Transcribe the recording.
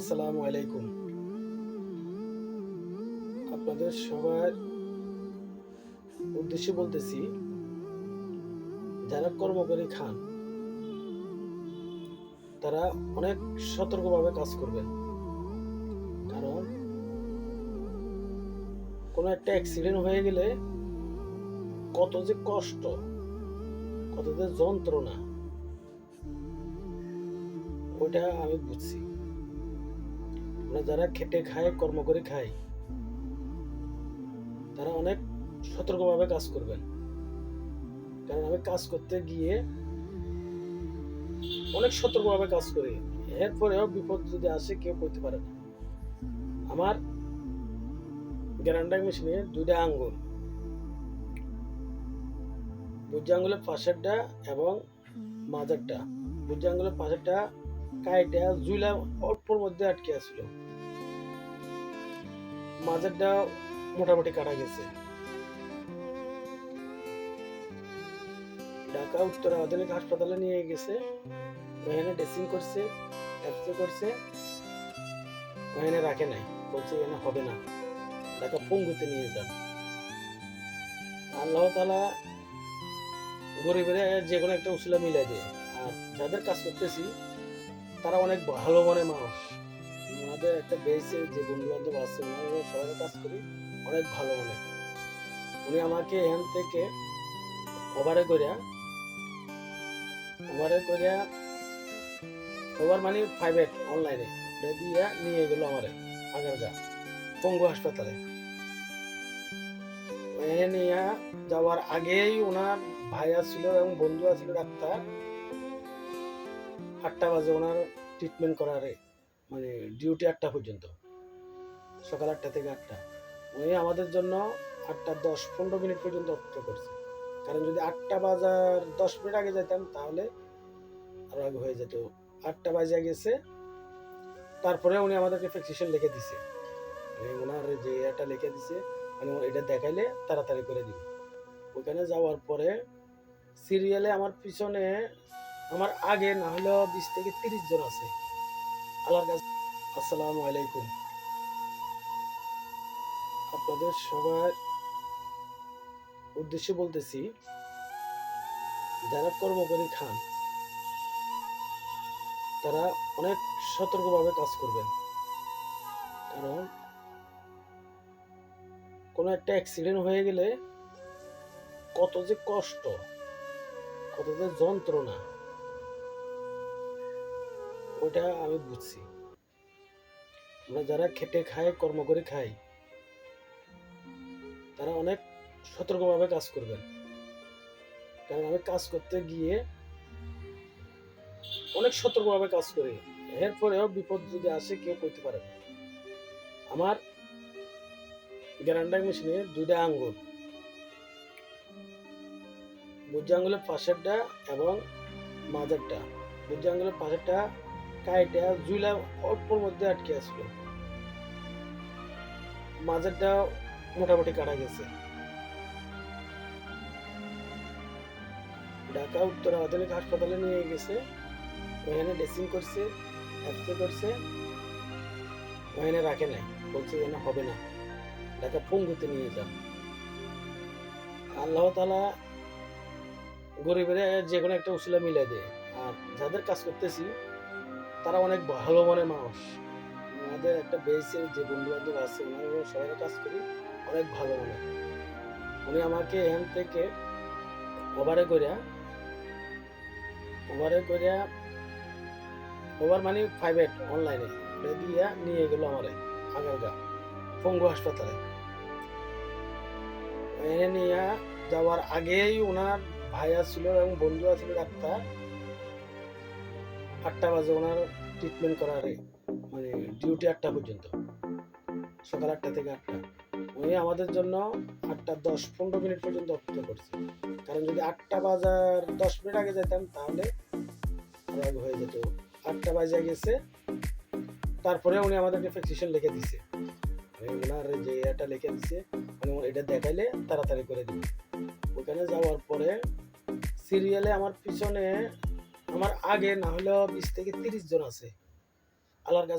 আসসালামু আলাইকুম। আপনাদের সবার উদ্দেশ্যে বলতেছি, যারা কর্ম করে খান, তারা অনেক সতর্কভাবে কাজ করবেন। কারণ, কোনো একটা অ্যাক্সিডেন্ট হয়ে গেলে কত যে কষ্ট, কত যে যন্ত্রণা, ওইটা আমি বুঝছি। আমরা যারা খেটে খায়, কর্ম করে খায়, তারা অনেক সতর্কভাবে কাজ করবেন। কারণ আমি কাজ করতে গিয়ে অনেক সতর্কভাবে কাজ করি। এরপরেও বিপদ যদি আসে, কেউ করতে পারে না। আমার গ্যারান্ডার মেশিনে দুইটা আঙ্গুল। বুঝে আঙ্গুলের পাশেরটা এবং মাঝেরটা। বুঝে আঙ্গুলের পাশেরটা কাইটা, জুইলা অল্পর মধ্যে আটকে আছিল। মাঝেরটা মোটামুটি কাটা গেছে। ঢাকা, উত্তর আধুনিক হাসপাতালে নিয়ে গেছে। ওখানে ড্রেসিং করছে এক্সরে করছে। ওখানে রাখে নাই। বলছে, এখানে হবে না। ঢাকা পঙ্গুতে নিয়ে যান। আল্লাহ তালা গরিবের যে কোনো একটা উসিলা মিলাই দেয়। আর যাদের কাজ করতেছি, তারা অনেক ভালো মনে মানুষ। আমাদের একটা বেসে যে বন্ধু বান্ধব আছে ওনারা সবাই কাজ করি, অনেক ভালো মনে উনি আমাকে এখান থেকে ওভারে করিয়া ওভারে করিয়া ওভার মানে প্রাইভেট অনলাইনে ওটা দিয়া নিয়ে গেল আমারে, আগারগা, পঙ্গু হাসপাতালে। নিয়ে যাওয়ার আগেই ওনার ভাই ছিল এবং বন্ধু ছিল ডাক্তার। আটটা বাজে ওনার ট্রিটমেন্ট করারে মানে ডিউটি আটটা পর্যন্ত। সকাল আটটা থেকে আটটা। উনি আমাদের জন্য আটটা দশ, পনেরো মিনিট পর্যন্ত অপেক্ষা করছে। কারণ যদি আটটা বাজার দশ মিনিট আগে যেতাম তাহলে আরও আগে হয়ে যেত। আটটা বাজে গেছে, তারপরে উনি আমাদেরকে প্রেসক্রিপশন লিখে দিছে। ওনার যে এটা লিখে দিছে মানে এটা দেখাইলে তাড়াতাড়ি করে দিবে। ওখানে যাওয়ার পরে সিরিয়ালে আমার পিছনে, আমার আগে না হলেও বিশ থেকে তিরিশ জন আছে। আল্লাহর কাছে আসসালামু আলাইকুম। আপনাদের সবার উদ্দেশ্যে বলতেছি, যারা কর্ম করে খান, তারা অনেক সতর্কভাবে কাজ করবেন। কারণ কোনো একটা অ্যাক্সিডেন্ট হয়ে গেলে কত যে কষ্ট, কত যে যন্ত্রণা ওইটা আমি বুঝছি। আমরা যারা খেটে খায় কর্ম করে খাই, তারা অনেক সতর্কভাবে কাজ করবেন। কারণ আমি কাজ করতে গিয়ে অনেক সতর্কভাবে কাজ করি। এরপরেও বিপদ যদি আসে, কেউ করতে পারে আমার গ্যারান্ডার মেশিনে দুইটা আঙ্গুল। বুঝে আঙ্গুলের পাশেরটা এবং মাঝেরটা। বুঝে আঙ্গুলের পাশেরটা কাইটা জুইলা অল্পর মধ্যে আটকে আসছিল মাঝেরটা মোটামুটি কাটা গেছে। ঢাকা, উত্তর আধুনিক হাসপাতালে নিয়ে গেছে। ওখানে ড্রেসিং করছে এক্সরে করছে। ওখানে রাখে নাই, বলছে এখানে হবে না। ঢাকা পঙ্গুতে নিয়ে যান আল্লাহ তালা গরিবের যে কোনো একটা উসিলা মিলাই দেয়। আর যাদের কাজ করতেছি তারা অনেক ভালো মনে মানুষ। আমাদের একটা বেসে যে বন্ধু বান্ধব আছে, ওনারা সবাই কাজ করি, অনেক ভালো মনে উনি আমাকে এখান থেকে ওভারে করিয়া ওভারে করিয়া ওভার মানে প্রাইভেট অনলাইনে দিয়া নিয়ে গেল আমারে আগারগা পঙ্গু হাসপাতালে। এনে নিয়ে যাওয়ার আগেই ওনার ভাইয়া ছিল এবং বন্ধু ছিল ডাক্তার। আটটা বাজে ওনার ট্রিটমেন্ট করারে মানে ডিউটি আটটা পর্যন্ত। সকাল আটটা থেকে আটটা। উনি আমাদের জন্য আটটা দশ, পনেরো মিনিট পর্যন্ত অপেক্ষা করছে। কারণ যদি আটটা বাজার দশ মিনিট আগে যেতাম, তাহলে হয়ে যেত। আটটা বাজে গেছে, তারপরে উনি আমাদেরকে প্রেসক্রিপশন লিখে দিছে। মানে ওনার যে এটা লিখে দিছে মানে এটা দেখাইলে তাড়াতাড়ি করে দিবে। ওখানে যাওয়ার পরে সিরিয়ালে আমার পিছনে আমার আগে না হলেও বিশ থেকে তিরিশ জন আছে। আল্লাহর কাছে